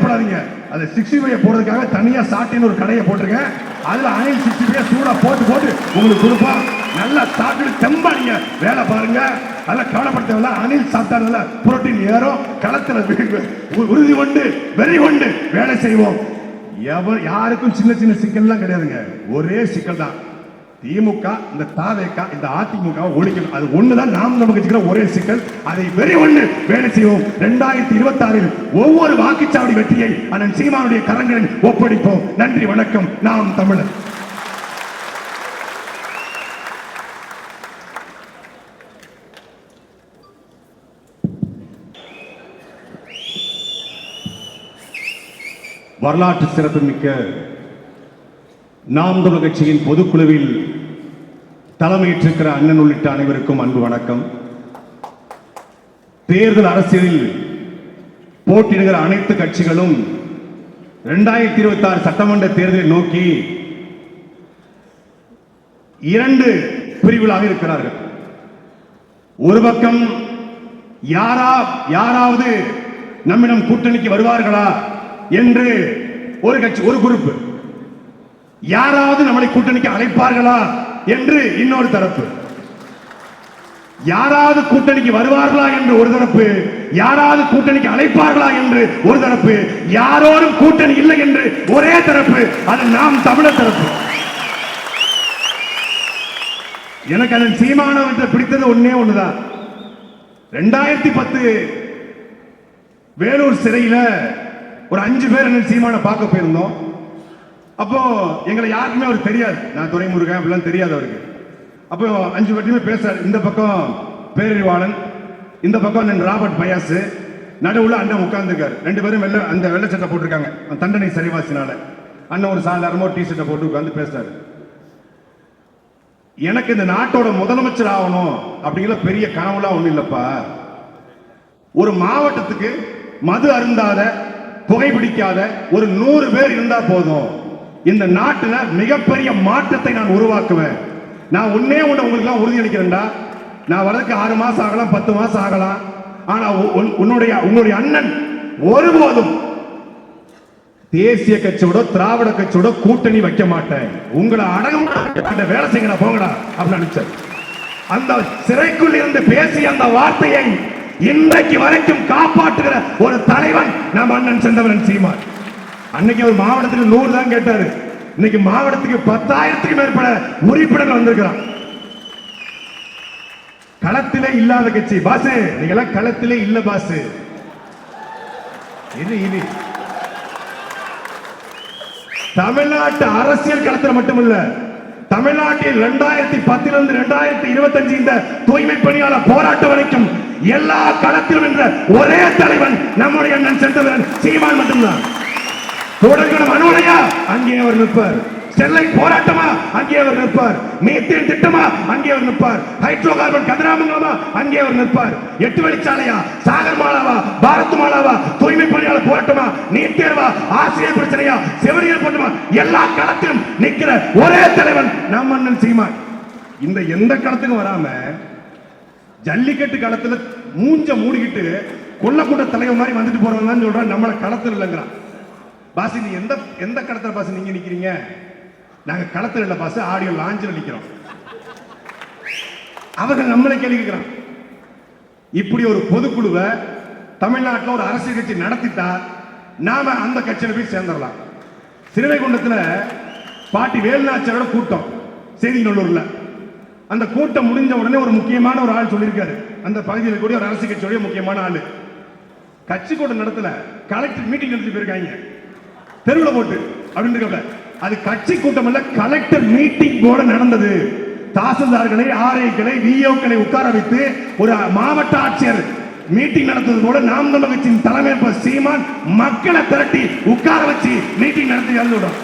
கவலைப்படாதீங்க அது sixty five போடுறதுக்காக தனியாக சாட்டின்னு ஒரு கடையை போட்டிருக்கேன். அதில் அணில் சிக்ஸ்டி ஃபைவ் சூடாக போட்டு போட்டு உங்களுக்கு கொடுப்போம் நல்லா சாப்பிட்டு தெம்பாடிங்க வேலை பாருங்க. அதெல்லாம் கவலைப்படுத்தவில்ல. அணில் சாப்பிட்டால புரோட்டீன் ஏறும். களத்தில் உறுதி கொண்டு வெறி கொண்டு வேலை செய்வோம். எவ யாருக்கும் சின்ன சின்ன சிக்கல்லாம் கிடையாதுங்க. ஒரே சிக்கல் தான் திமுக இந்த தாவேக்கா இந்த அதிமுக ஒழிக்கணும். அது ஒண்ணுதான் நாம் நமக்கு ஒரே சிக்கல். அதை வெறி ஒண்ணு வேலை செய்வோம். ரெண்டாயிரத்தி இருபத்தி ஆறில் ஒவ்வொரு வாக்குச்சாவடி வெற்றியை அண்ணன் சீமானுடைய கரங்களில் ஒப்படைப்போம். நன்றி வணக்கம். நாம் தமிழர். வரலாற்று சிறப்புமிக்க நாம் தமிழ் கட்சியின் பொதுக்குழுவில் தலைமையேற்றிருக்கிற அண்ணன் உள்ளிட்ட அனைவருக்கும் அன்பு வணக்கம். தேர்தல் அரசியலில் போட்டியிடுகிற அனைத்து கட்சிகளும் இரண்டாயிரத்தி இருபத்தி ஆறு சட்டமன்ற தேர்தலை நோக்கி இரண்டு பிரிவுகளாக இருக்கிறார்கள். ஒரு பக்கம் யாரா யாராவது நம்மிடம் கூட்டணிக்கு வருவார்களா என்று ஒரு கட்சி ஒரு குரூப். யாராவது நம்மளை கூட்டணிக்கு அழைப்பார்களா என்று இன்னொரு தரப்பு. யாராவது கூட்டணிக்கு வருவார்களா என்று ஒரு தரப்பு யாராவது கூட்டணிக்கு அழைப்பார்களா என்று ஒரு தரப்பு யாரோடும் கூட்டணி இல்லை என்று ஒரே தரப்பு அது நாம் தமிழர் தரப்பு. எனக்கு அதன் சீமானவற்றை பிடித்தது ஒன்னே ஒண்ணுதான். ரெண்டாயிரத்தி பத்து வேலூர் சிறையில ஒரு அஞ்சு பேர் என்ன சீமான பார்க்க போயிருந்தோம். அப்போ எங்களை யாருக்குமே அவர் தெரியாது. நான் துறைமுருகன் அப்படிலாம் தெரியாது அவருக்கு. அப்போ அஞ்சு வட்டியுமே பேசுறாரு. இந்த பக்கம் பேரறிவாளன் இந்த பக்கம் ராபர்ட் பயாசு நடுவுல அண்ணன் உட்கார்ந்துருக்காரு. ரெண்டு பேரும் வெள்ள அந்த வெள்ளை சட்டை போட்டிருக்காங்க. தண்டனை சரிவாசினால. அண்ணன் ஒரு சாதாரணமோ டி ஷர்ட்டை போட்டு உட்காந்து பேசுறாரு. எனக்கு இந்த நாட்டோட முதலமைச்சர் ஆகணும் அப்படிங்கிற பெரிய கனவுலாம் ஒண்ணும் இல்லப்பா. ஒரு மாவட்டத்துக்கு மது அருந்தாத புகைப்பிடிக்காத ஒரு நூறு பேர் இருந்தா போதும். இந்த நாட்டுல மிகப்பெரிய மாற்றத்தை நான் உருவாக்குவேன். நான் உன்னே ஒன்று உங்களுக்கு எல்லாம் நான் வரதுக்கு ஆறு மாசம் ஆகலாம் பத்து மாசம் ஆகலாம். ஆனா உன்னுடைய உன்னுடைய அண்ணன் ஒருபோதும் தேசிய கட்சியோட திராவிட கட்சியோட கூட்டணி வைக்க மாட்டேன். உங்களை அடங்கும் வேலை செய்யடா போங்கடா அப்படின்னு நினைச்சார் அந்த சிறைக்குள் இருந்து பேசிய அந்த வார்த்தையை இன்றைக்கு வரைக்கும் காப்பாற்றுகிற ஒரு தலைவன் நம் அண்ணன் செந்தவரன் சீமான். அன்னைக்கு அவர் மாவட்டத்துக்கு நூறு தான் கேட்டாரு. இன்னைக்கு மாவட்டத்துக்கு பத்தாயிரத்துக்கு மேற்பட உறுப்பினர்கள் வந்திருக்கிறான் களத்திலே இல்லாத கட்சி. பாசு நீங்க எல்லாம் களத்திலே இல்ல பாசு. இது இது தமிழ்நாட்டு அரசியல் களத்தில் மட்டுமல்ல தமிழ்நாட்டில் இரண்டாயிரத்தி பத்திலிருந்து இரண்டாயிரத்தி இருபத்தஞ்சு இந்த தூய்மை பணியாளர் போராட்டம் வரைக்கும் எல்லா களத்திலும் என்ற ஒரே தலைவன் நம்முடைய அண்ணன் சென்றவன் சீமான் மட்டும்தான். கூடங்குளம் அணுவலையா அங்கே அவர் நிற்பார். ஸ்டெர்லைட் போராட்டமா? அங்கே அவர் நிற்பார். மீத்தேன் திட்டமா? அங்கே அவர் நிற்பார். ஹைட்ரோ கார்பன் கதிராமங்கலமா? அங்கே அவர் நிற்பார். எட்டு வழிச்சாலையா? சாகர் மாலாவா? பாரத் மாலாவா? தூய்மை பணியாளர் போராட்டமா? நீட் தேர்வா ஆசிரியர் பிரச்சனையா? செவிலியர் போராட்டமா? எல்லா களத்திலும் நிற்கிற ஒரே தலைவன் நம் அண்ணன் சீமான். இந்த எந்த களத்துக்கும் வராம ஜல்லிக்கட்டு களத்துல மூஞ்ச மூடிக்கிட்டு கொல்லக்கூட்ட தலைவர் மாதிரி வந்துட்டு போறவங்க தான் சொல்றான். நம்மளை களத்தில் இல்லைங்கிறான். பாசி நீ எந்த எந்த கடத்துல பாசி நீங்க நிக்கிறீங்க? நாங்க களத்துல இல்ல பாஸ் ஆடியோ லாஞ்சில் நிக்கிறோம். அவர்கள் நம்மளை கேள்வி கேட்கிறான். இப்படி ஒரு பொதுக்குழுவை தமிழ்நாட்டில் ஒரு அரசியல் கட்சி நடத்திட்டா நாம அந்த கட்சியில போய் சேர்ந்துடலாம். சிறுவைகுண்டத்துல பாட்டி வேலுநாச்சியாரோட கூட்டம் செய்திநல்லூர்ல. அந்த கூட்டம் முடிஞ்ச உடனே ஒரு முக்கியமான ஒரு ஆள் சொல்லியிருக்காரு. அந்த பகுதியில் கூடிய ஒரு அரசு கட்சியோடைய முக்கியமான ஆளு. கட்சி கூட்டம் நடத்தல கலெக்டர் மீட்டிங் நடத்தி போயிருக்காங்க. தெருவில் போட்டு அப்படின்னு அது கட்சி கூட்டம் இல்ல கலெக்டர் மீட்டிங் போல நடந்தது. தாசில்தார்களை ஆர்ஐக்களை விஓக்களை உட்கார வைத்து ஒரு மாவட்ட ஆட்சியர் மீட்டிங் நடத்துவது கூட நாம் தமிழ் கட்சியின் தலைமை சீமான் மக்களை திரட்டி உட்கார வச்சு மீட்டிங் நடத்தி எழுதுடும்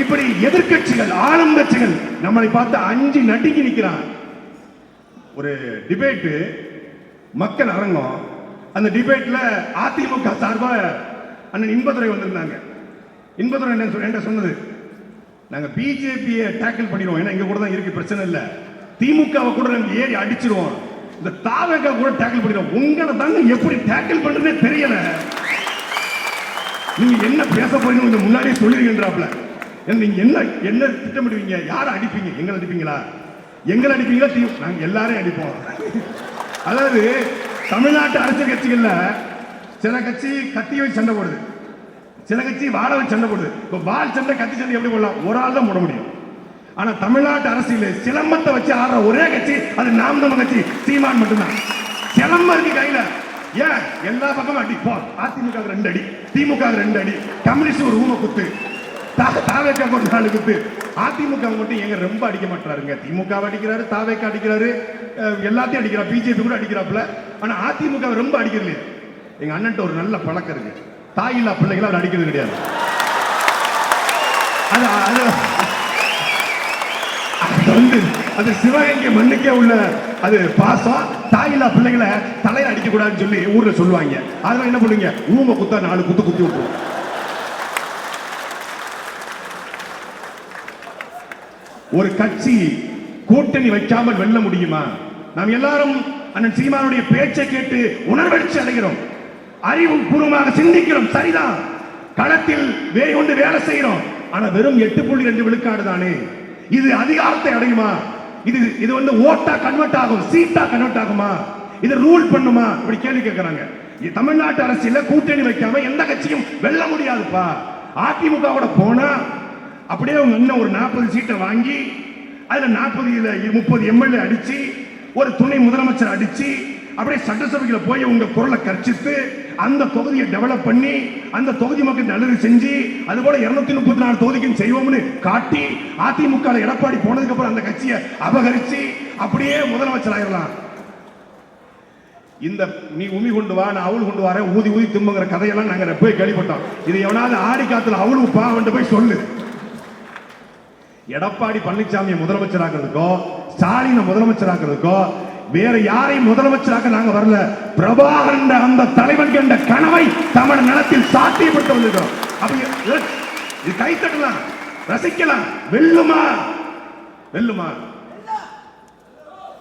இப்படி எதிர்கட்சிகள் ஆளும் கட்சிகள் நம்மளை பார்த்து அஞ்சு நடுங்கி நிக்கிறான் ஒரு டிபேட்டு மக்கள் அரங்கம். அந்த டிபேட்ல அதிமுக சார்பா அண்ணன் இன்பதுரை வந்திருந்தாங்க. இன்பதுரை என்ன என்ன என்கிட்ட சொன்னது நாங்கள் பிஜேபியை டேக்கிள் பண்ணிடுவோம். ஏன்னா எங்கள் கூட தான் இருக்கு பிரச்சனை இல்லை. திமுகவை கூட நாங்கள் ஏறி அடிச்சிருவோம். இந்த தாவக கூட டேக்கிள் பண்ணிடுவோம். உங்களை தாங்க எப்படி டேக்கிள் பண்ணுறதே தெரியல. நீங்க என்ன பேச போறீங்க கொஞ்சம் முன்னாடியே சொல்லிருக்கின்றாப்ல ஏன்னா நீங்க என்ன என்ன திட்டமிடுவீங்க? யாரை அடிப்பீங்க? எங்களை அடிப்பீங்களா? எங்களை அடிப்பீங்களா? தீ நாங்கள் எல்லாரையும் அடிப்போம். அதாவது தமிழ்நாட்டு அரசியல் கட்சிகள்ல சில கட்சி கத்தி வச்சு சண்டை போடுது. சில கட்சி வாழ வச்சு சண்டை போடுது. இப்போ வால் சண்டை கத்தி சண்டை எப்படி போடலாம்? ஒரு ஆள் தான் போட முடியும். ஆனா தமிழ்நாட்டு அரசியல் சிலம்பத்தை வச்சு ஆடுற ஒரே கட்சி அது நாம் நம்ம கட்சி சீமான் மட்டும்தான். சிலம்பம் இருக்கு கையில. ஏன்? எல்லா பக்கமும் அடி. போ. அதிமுக ரெண்டு அடி திமுக ரெண்டு அடி. கம்யூனிஸ்ட் ஒரு ஊம குத்து. தாவேக்கா ஒரு நாலு குத்து. அதிமுக மட்டும் எங்க ரொம்ப அடிக்க மாட்டாருங்க திமுக அடிக்கிறாரு தாவேக்கா அடிக்கிறாரு. எல்லாத்தையும் அடிக்கிறார். பிஜேபி கூட அடிக்கிறாப்புல. ஆனா அதிமுக ரொம்ப அடிக்கிறது எங்க அண்ணன்ட்ட ஒரு நல்ல பழக்கம் இருக்கு. தாயில்லா பிள்ளைகளை அவர் அடிக்கிறது கிடையாது. அது அது வந்து அது சிவகங்கை மண்ணுக்கே உள்ள அது பாசம். தாயில்லா பிள்ளைகளை தலையை அடிக்க கூடாதுன்னு சொல்லி ஊர்ல சொல்லுவாங்க. அதெல்லாம் என்ன பண்ணுங்க ஊம குத்தா நாலு குத்து குத்தி விட்டுருவோம் ஒரு கட்சி கூட்டணி வைக்காமல் வெல்ல முடியுமா? நாம் எல்லாரும் அண்ணன் சீமானுடைய பேச்சை கேட்டு உணர்வெழுச்சி அடைகிறோம் அறிவு பூர்வமாக சிந்திக்கிறோம். சரிதான் களத்தில் வேலை கொண்டு வேலை செய்கிறோம். ஆனா வெறும் எட்டு புள்ளி ரெண்டு விழுக்காடு தானே? இது அதிகாரத்தை அடையுமா? இது இது வந்து ஓட்டா கன்வெர்ட் ஆகும் சீட்டா கன்வெர்ட் ஆகுமா? இது ரூல் பண்ணுமா? இப்படி கேள்வி கேட்கிறாங்க தமிழ்நாட்டு அரசியல கூட்டணி வைக்காம எந்த கட்சியும் வெல்ல முடியாதுப்பா. அதிமுக கூட போனா அப்படியே அவங்க இன்னும் ஒரு நாற்பது சீட்டை வாங்கி அதுல நாற்பது முப்பது எம்எல்ஏ அடிச்சு ஒரு துணை முதலமைச்சர் அடிச்சு அப்படியே சட்டசபைக்குள்ள போய் உங்க குரலை கர்ச்சித்து அந்த தொகுதியை டெவலப் பண்ணி அந்த தொகுதி மக்கள் நல்லது செஞ்சு அது போல இருநூத்தி முப்பத்தி நாலு தொகுதிக்கும் செய்வோம்னு காட்டி அதிமுக எடப்பாடி போனதுக்கு அப்புறம் அந்த கட்சியை அபகரிச்சு அப்படியே முதலமைச்சர் ஆயிடலாம் இந்த நீ உமி கொண்டு வா நான் அவள் கொண்டு வரேன் ஊதி ஊதி தும்புங்கிற கதையெல்லாம் நாங்க போய் கேள்விப்பட்டோம். இது எவனாவது ஆடி காத்துல அவளும் பா அவன்கிட்ட போய் சொல்லு. எடப்பாடி பழனிசாமியை முதலமைச்சராக்குறதுக்கோ ஸ்டாலினை முதலமைச்சராக்குறதுக்கோ வேற யாரையும் முதலமைச்சராக நாங்க வரல. பிரபாகரன் அந்த தலைவன் கண்ட கனவை தமிழ் நிலத்தில் சாத்தியப்பட்டு வந்திருக்கிறோம். அப்படி இது- ரசிக்கலாம். வெல்லுமா? வெல்லுமா?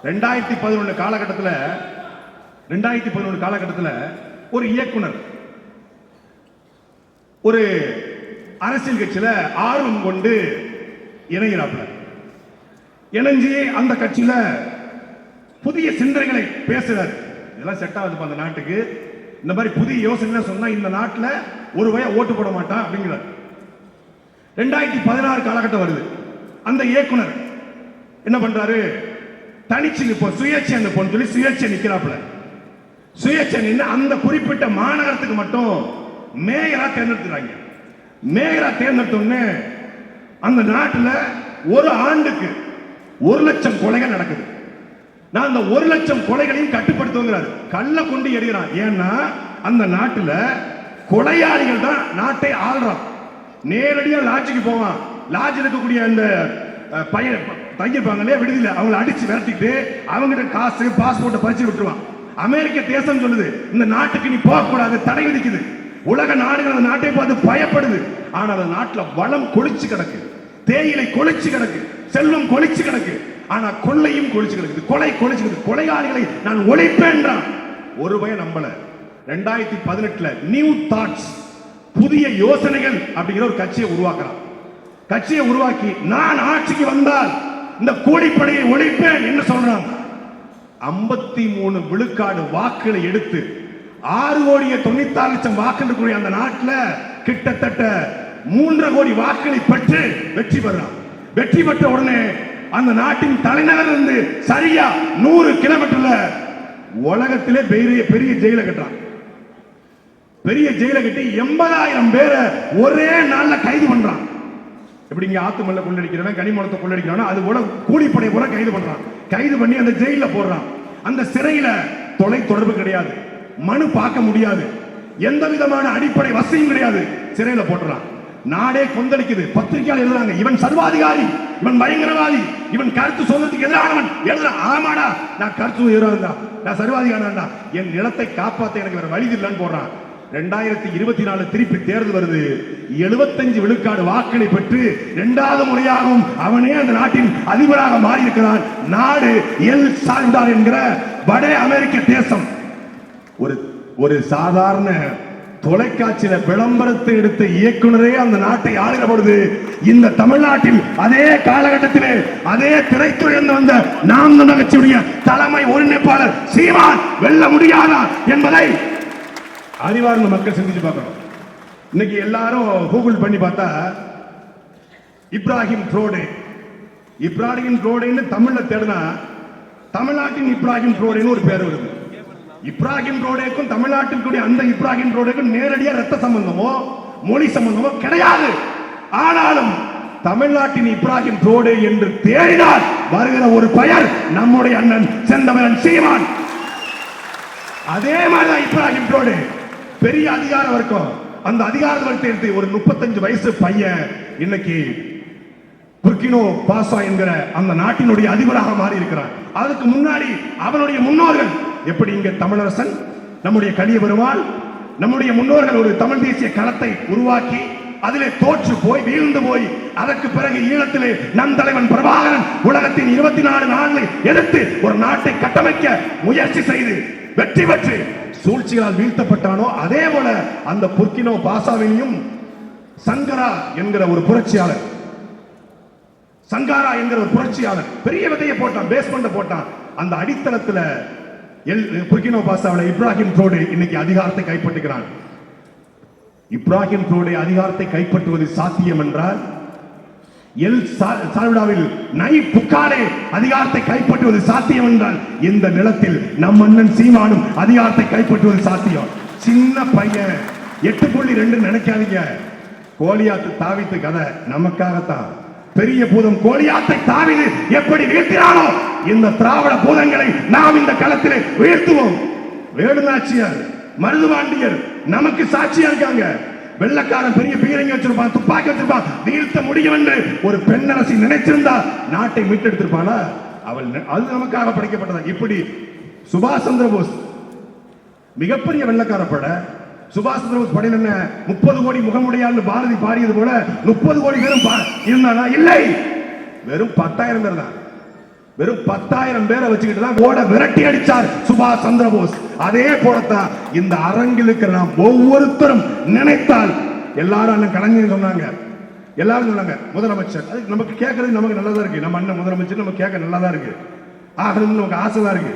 ரெண்டாயிரத்தி பதினொன்னு காலகட்டத்தில் ரெண்டாயிரத்தி பதினொன்று காலகட்டத்தில் ஒரு இயக்குனர் ஒரு அரசியல் கட்சியில ஆர்வம் கொண்டு இணைகிறாப்புல. இணைஞ்சு அந்த கட்சியில புதிய சிந்தனைகளை பேசுறாரு. இதெல்லாம் செட் ஆகுது அந்த நாட்டுக்கு. இந்த மாதிரி புதிய யோசனை சொன்னா இந்த நாட்டில் ஒரு வய ஓட்டு போட மாட்டான் அப்படிங்கிறார். ரெண்டாயிரத்தி பதினாறு காலகட்டம் வருது. அந்த இயக்குனர் என்ன பண்றாரு? தனிச்சு நிற்போம் சுயேட்சை நிப்போம் சொல்லி சுயேட்சை நிற்கிறாப்புல சுயேட்சை நின்று அந்த குறிப்பிட்ட மாநகரத்துக்கு மட்டும் மேயரா தேர்ந்தெடுத்துறாங்க மேயரா தேர்ந்தெடுத்தோடனே அந்த நாட்டில் ஒரு ஆண்டுக்கு ஒரு லட்சம் கொலைகள் நடக்குது. நான் அந்த ஒரு லட்சம் கொலைகளையும் கட்டுப்படுத்துங்கிறாரு கல்ல கொண்டு எறிகிறான். ஏன்னா அந்த நாட்டில் கொலையாளிகள் தான் நாட்டை ஆள்றான். நேரடியாக லாட்ஜுக்கு போவான். லாட்ஜில் இருக்கக்கூடிய அந்த பையன் தங்கியிருப்பாங்க இல்லையா விடுதியில அவங்கள அடிச்சு விரட்டிட்டு அவங்ககிட்ட காசு பாஸ்போர்ட்டை பறிச்சு விட்டுருவான். அமெரிக்க தேசம் சொல்லுது இந்த நாட்டுக்கு நீ போகக்கூடாது தடை விதிக்குது. உலக நாடுகள் அந்த நாட்டை பார்த்து பயப்படுது. ஆனால் அந்த நாட்டில் வளம் கொளிச்சு கிடக்கு. தேயிலை கொளிச்சு கிடக்கு. செல்வம் கொளிச்சு கிடக்கு. ஆனா கொள்ளையும் கொளிச்சு கிடக்குது கொலை கொளிச்சு கிடக்குது கொலையாளிகளை நான் ஒழிப்பேன்றான் ஒரு பயன் நம்பல. ரெண்டாயிரத்தி பதினெட்டுல நியூ தாட்ஸ் புதிய யோசனைகள் அப்படிங்கிற ஒரு கட்சியை உருவாக்குறான். கட்சியை உருவாக்கி நான் ஆட்சிக்கு வந்தால் இந்த கூலிப்படையை ஒழிப்பேன் என்று சொல்றான். ஐம்பத்தி மூணு விழுக்காடு வாக்குகளை எடுத்து ஆறு கோடியே தொண்ணூத்தாறு லட்சம் வாக்குகள் அந்த நாட்டில் கிட்டத்தட்ட மூன்றரை கோடி வாக்குகளை பெற்று வெற்றி பெறான். வெற்றி பெற்ற உடனே அந்த நாட்டின் தலைநகர் இருந்து சரியா நூறு கிலோமீட்டர்ல உலகத்திலே பெரிய பெரிய ஜெயில கட்டுறான். பெரிய ஜெயில கட்டி எண்பதாயிரம் பேரை ஒரே நாள்ல கைது பண்றான். எப்படி இங்க ஆத்துமல்ல கொள்ளடிக்கிறவன் கனிமூலத்தை கொள்ளடிக்கிறானோ அது போல கூலிப்படை போல கைது பண்றான். கைது பண்ணி அந்த ஜெயில போடுறான். அந்த சிறையில தொலை தொடர்பு கிடையாது. மனு பார்க்க முடியாது. எந்த விதமான அடிப்படை வசதியும் கிடையாது. சிறையில போட்டுறான். நாடே கொந்தளிக்குது. பத்திரிகையாளர் எழுதுறாங்க. இவன் சர்வாதிகாரி இவன் பயங்கரவாதி இவன் கருத்து சுதந்திரத்துக்கு எதிரானவன். எழுதுறான் ஆமாடா நான் கருத்து எதிரானதா நான் சர்வாதிகாரன்டா என் நிலத்தை காப்பாத்த எனக்கு வேற வழி இல்லைன்னு போடுறான். ரெண்டாயிரத்தி இருபத்தி நாலு திருப்பி தேர்தல் வருது. எழுபத்தஞ்சு விழுக்காடு வாக்களை பெற்று இரண்டாவது முறையாகவும் அவனே அந்த நாட்டின் அதிபராக மாறி இருக்கிறான் நாடு எல் சால்டார் என்கிற வட அமெரிக்க தேசம். ஒரு ஒரு சாதாரண தொலைக்காட்சியில விளம்பரத்தை எடுத்த இயக்குனரே அந்த நாட்டை ஆளுகிற பொழுது இந்த தமிழ்நாட்டில் அதே காலகட்டத்திலே அதே திரைத்துறையிலிருந்து வந்த நாம் தமிழர் கட்சியுடைய தலைமை ஒருங்கிணைப்பாளர் சீமான் வெல்ல முடியாதா என்பதை அறிவார்ந்த மக்கள் சிந்திச்சு பார்க்கணும். இன்னைக்கு எல்லாரும் கூகுள் பண்ணி பார்த்தா இப்ராஹிம் ட்ரோடே இப்ராஹிம் ட்ரோடேன்னு தமிழ்ல தேடினா தமிழ்நாட்டின் இப்ராஹிம் ட்ரோடேன்னு ஒரு பேர் வருது. இப்ராஹிம் ரோடேக்கும் தமிழ்நாட்டில் கூடிய அந்த இப்ராஹிம் ரோடேக்கும் நேரடியா ரத்த சம்பந்தமோ மொழி சம்பந்தமோ கிடையாது. ஆனாலும் தமிழ்நாட்டின் இப்ராஹிம் ரோடு என்று தேடினால் வருகிற ஒரு பெயர் நம்முடைய அண்ணன் செந்தமரன் சீமான். அதே மாதிரிதான் இப்ராஹிம் ரோடு. பெரிய அதிகார இருக்கும் அந்த அதிகார வர்க்கத்தை ஒரு முப்பத்தஞ்சு வயசு பையன் இன்னைக்கு புர்கினோ பாசா என்கிற அந்த நாட்டினுடைய அதிபராக மாறி இருக்கிறான் அதுக்கு முன்னாடி அவனுடைய முன்னோர்கள் எப்படி இங்க தமிழரசன் நம்முடைய கலிய வருவாள் நம்முடைய முன்னோர்கள் ஒரு தமிழ் தேசிய களத்தை உருவாக்கி அதிலே தோற்று போய் வீழ்ந்து போய் அதற்கு பிறகு ஈழத்திலே நம் தலைவன் பிரபாகரன் உலகத்தின் இருபத்தி நாலு நான்கு எதிர்த்து ஒரு நாட்டை கட்டமைக்க முயற்சி செய்து வெற்றி பெற்று சூழ்ச்சிகளால் வீழ்த்தப்பட்டானோ அதே போல அந்த புர்கினோ பாசாவினையும் சங்கரா என்கிற ஒரு புரட்சியாளர். சங்காரா என்கிற ஒரு புரட்சியாளர். பெரிய விதையை போட்டான் பேஸ்மெண்ட் போட்டான். அந்த அடித்தளத்துல எல் புர்கினோ பாசாவில் இப்ராஹிம் ட்ரோடு இன்னைக்கு அதிகாரத்தை கைப்பற்றுகிறான் இப்ராஹிம் ட்ரோடு அதிகாரத்தை கைப்பற்றுவது சாத்தியம் என்றால் எல் சால்விடாவில் நை புக்காரே அதிகாரத்தை கைப்பற்றுவது சாத்தியம் என்றால் இந்த நிலத்தில் நம் அண்ணன் சீமானும் அதிகாரத்தை கைப்பற்றுவது சாத்தியம். சின்ன பையன் எட்டு புள்ளி ரெண்டு நினைக்காதீங்க. கோலியாத்து தாவித்து கதை நமக்காகத்தான். பெரிய பூதம் கோலியாத்தை தாவிது எப்படி வீழ்த்தினானோ இந்த திராவிட பூதங்களை நாம் இந்த களத்திலே உயர்த்துவோம் வேலுநாச்சியார் மருதுபாண்டியர் நமக்கு சாட்சியா இருக்காங்க. வெள்ளக்காரன் பெரிய பீரங்கி வச்சிருப்பான் துப்பாக்கி வச்சிருப்பான். வீழ்த்த முடியும் என்று ஒரு பெண்ணரசி நினைச்சிருந்தா நாட்டை மீட்டெடுத்திருப்பானா? அவள் அது நமக்காக படைக்கப்பட்டது? இப்படி சுபாஷ் சந்திர போஸ் மிகப்பெரிய வெள்ளக்கார பட சுபாஷ் சந்திர போஸ் படையில் என்ன முப்பது கோடி முகமுடையாள்னு பாரதி பாடியது போல முப்பது கோடி பேரும் பா- இருந்தானா? இல்லை. வெறும் பத்தாயிரம் பேர் தான். வெறும் பத்தாயிரம் பேரை வச்சுக்கிட்டு தான் ஓட விரட்டி அடிச்சார் சுபாஷ் சந்திரபோஸ். அதே போலத்தான் இந்த அரங்கில் இருக்கிற நாம் ஒவ்வொருத்தரும் நினைத்தால் எல்லாரும் அண்ணன் கலைஞர் சொன்னாங்க. எல்லாரும் சொன்னாங்க முதலமைச்சர். அது நமக்கு கேட்கறது நமக்கு நல்லதா இருக்கு. நம்ம அண்ணன் முதலமைச்சர் நம்ம கேட்க நல்லா தான் இருக்கு. ஆகணும்னு நமக்கு ஆசை தான் இருக்கு.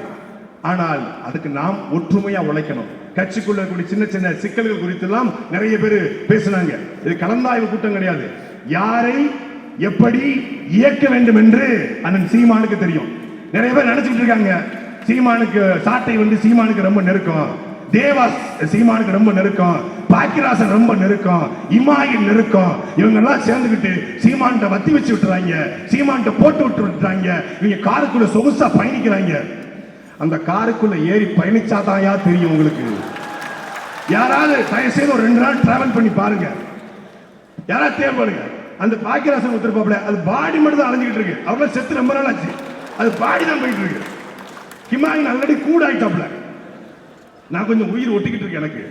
ஆனால் அதுக்கு நாம் ஒற்றுமையா உழைக்கணும். கட்சிக்குள்ள கூடிய சின்ன சின்ன சிக்கல்கள் குறித்து எல்லாம் நிறைய பேர் பேசினாங்க. இது கலந்தாய்வு கூட்டம் கிடையாது. யாரை எப்படி இயக்க வேண்டும் என்று அண்ணன் சீமானுக்கு தெரியும். நிறைய பேர் நினைச்சிட்டு இருக்காங்க சீமானுக்கு சாட்டை வந்து சீமானுக்கு ரொம்ப நெருக்கம். தேவாஸ் சீமானுக்கு ரொம்ப நெருக்கம். பாக்கியராசன் ரொம்ப நெருக்கம். இமாயின் நெருக்கம். இவங்க எல்லாம் சேர்ந்துக்கிட்டு சீமான்கிட்ட வத்தி வச்சு விட்டுறாங்க. சீமான்கிட்ட போட்டு விட்டு விட்டுறாங்க. இவங்க காருக்குள்ள சொகுசா பயணிக்கிறாங்க. அந்த காருக்குள்ள ஏறி பயணிச்சாதாயா தெரியும் உங்களுக்கு. யாராவது தயவு செய்து ஒரு ரெண்டு நாள் டிராவல் பண்ணி பாருங்க. யாராவது தேவைப்படுங்க அந்த பாக்கியராசன் ஒருத்தருப்பாப்ல அது பாடி மட்டும் தான் அலைஞ்சிக்கிட்டு இருக்கு. அவ்வளோ செத்து ரொம்ப நாள் ஆச்சு அது பாடி தான் போயிட்டு இருக்கு. ஹிமாயின் ஆல்ரெடி கூட ஆயிட்டாப்ல நான் கொஞ்சம் உயிர் ஒட்டிக்கிட்டு இருக்கேன் எனக்கு.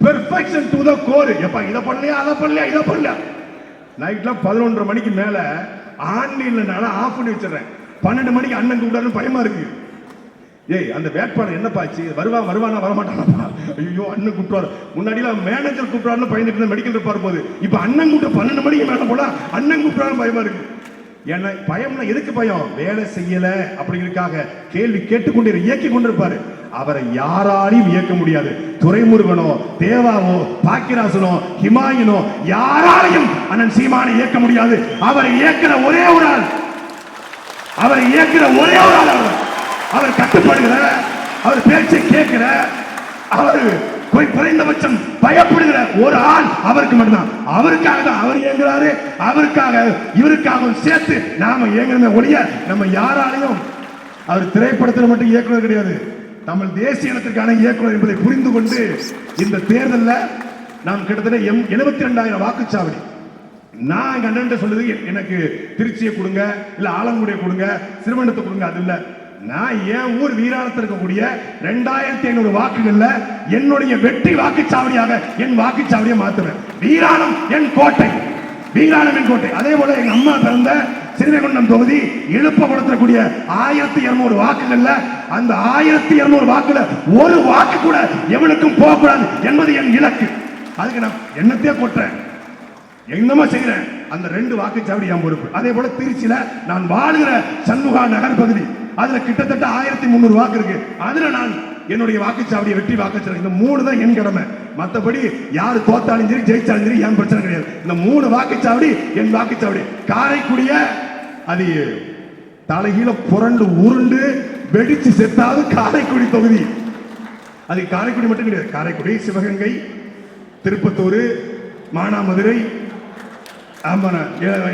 பெர்ஃபெக்ஷன் டு த கோர் எப்பா இதை பண்ணலையா அதை பண்ணலையா இதை பண்ணலையா? நைட்லாம் பதினொன்றரை மணிக்கு மேல ஆன்லைன்ல ஆஃப் பண்ணி வச்சிடுறேன். பன்னெண்டு மணிக்கு அண்ணன் கூப்பிடாருன்னு பயமா இருக்கு. ஏய் அந்த வேட்பாளர் என்னப்பா ஆச்சு? வருவான் வருவானா வரமாட்டானா? ஐயோ அண்ணன் கூப்பிட்டாரு முன்னாடிலாம் மேனேஜர் கூப்பிட்டாருன்னு பயந்துட்டு இருந்த மெடிக்கல் இருப்பார் போது இப்போ அண்ணன் கூப்பிட்டு பன்னெண்டு மணிக்கு மேல போல அண்ணன் கூப்பிட்டாருன்னு பயமா இருக்கு. ஏன்னா பயம்னா எதுக்கு பயம்? வேலை செய்யல அப்படிங்கிறதுக்காக கேள்வி கேட்டுக்கொண்டு இயக்கி கொண்டிருப்பாரு. அவரை யாராலையும் இயக்க முடியாது. துரைமுருகனோ தேவாவோ பாக்கியராசனோ ஹிமாயினோ யாராலையும் அண்ணன் சீமானை இயக்க முடியாது. அவரை இயக்கிற ஒரே ஒரு ஆள். அவரை இயக்கிற ஒரே ஒரு ஆள் அவர். அவர் கட்டுப்படுகிற அவர் பேச்சை கேட்கிற அவர் போய் குறைந்தபட்சம் பயப்படுகிற ஒரு ஆள் அவருக்கு மட்டும்தான். அவருக்காக தான் அவர் இயங்குறாரு. அவருக்காக இவருக்காக சேர்த்து நாம இயங்குறத ஒழிய நம்ம யாராலையும் அவர் திரைப்படத்தில் மட்டும் இயக்குனர் கிடையாது. தமிழ் தேசிய இனத்திற்கான இயக்குனர் என்பதை புரிந்து கொண்டு இந்த தேர்தலில் நாம் கிட்டத்தட்ட எம் எழுபத்தி ரெண்டாயிரம் வாக்குச்சாவடி. நான் எங்க அண்ணன் சொல்லுது எனக்கு திருச்சியை கொடுங்க இல்லை ஆலங்குடியை கொடுங்க சிறுவனத்தை கொடுங்க. அது இல்லை. நான் என் ஊர் வீராணத்தில் இருக்கக்கூடிய ரெண்டாயிரத்தி ஐநூறு வாக்குகள்ல என்னுடைய வெற்றி வாக்குச்சாவடியாக என் வாக்குச்சாவடியை மாத்துவேன். வீராணம் என் கோட்டை. வீராணம் என் கோட்டை. அதே போல எங்க அம்மா பிறந்த சிறுவைகுண்டம் தொகுதி இழுப்பப்படுத்தக்கூடிய ஆயிரத்தி இருநூறு வாக்குகள்ல அந்த ஆயிரத்தி இருநூறு வாக்குல ஒரு வாக்கு கூட எவனுக்கும் போகக்கூடாது என்பது என் இலக்கு. அதுக்கு நான் என்னத்தையே கொட்டுறேன். என்னமா செய்யறேன் அந்த ரெண்டு வாக்குச்சாவடி என் பொறுப்பு. அதே போல திருச்சியில நான் வாழ்கிற சண்முகா நகர் பகுதி. அதுல கிட்டத்தட்ட ஆயிரத்தி முந்நூறு வாக்கு இருக்கு. அதுல நான் என்னுடைய வாக்குச்சாவடியை வெற்றி வாக்குச்சாவடி இந்த மூணு தான் என் கடமை. மற்றபடி யாரு தோத்தாலும் சரி ஜெயிச்சாலும் சரி என் பிரச்சனை கிடையாது. இந்த மூணு வாக்குச்சாவடி என் வாக்குச்சாவடி காரைக்குடிய அது தலைகீழ புரண்டு உருண்டு வெடிச்சு செத்தாவது காரைக்குடி தொகுதி. அது காரைக்குடி மட்டும் கிடையாது. காரைக்குடி சிவகங்கை திருப்பத்தூர் மானாமதுரை ஆமாண்ணா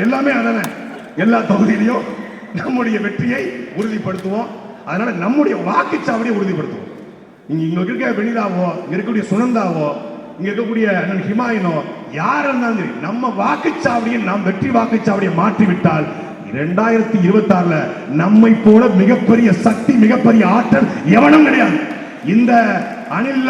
எல்லாமே அதானே. எல்லா தொகுதியிலையும் நம்முடைய வெற்றியை உறுதிப்படுத்துவோம். அதனால நம்முடைய வாக்குச்சாவடியை உறுதிப்படுத்துவோம். இங்க இங்க இருக்க வெனிதாவோ இங்க இருக்கக்கூடிய சுனந்தாவோ இங்க இருக்கக்கூடிய அண்ணன் ஹிமாயனோ யார் இருந்தாலும் சரி நம்ம வாக்குச்சாவடியை நாம் வெற்றி வாக்குச்சாவடியை மாற்றி விட்டால் இரண்டாயிரத்தி இருபத்தி ஆறுல நம்மை போல மிகப்பெரிய சக்தி மிகப்பெரிய ஆற்றல் எவனும் கிடையாது. இந்த அணில்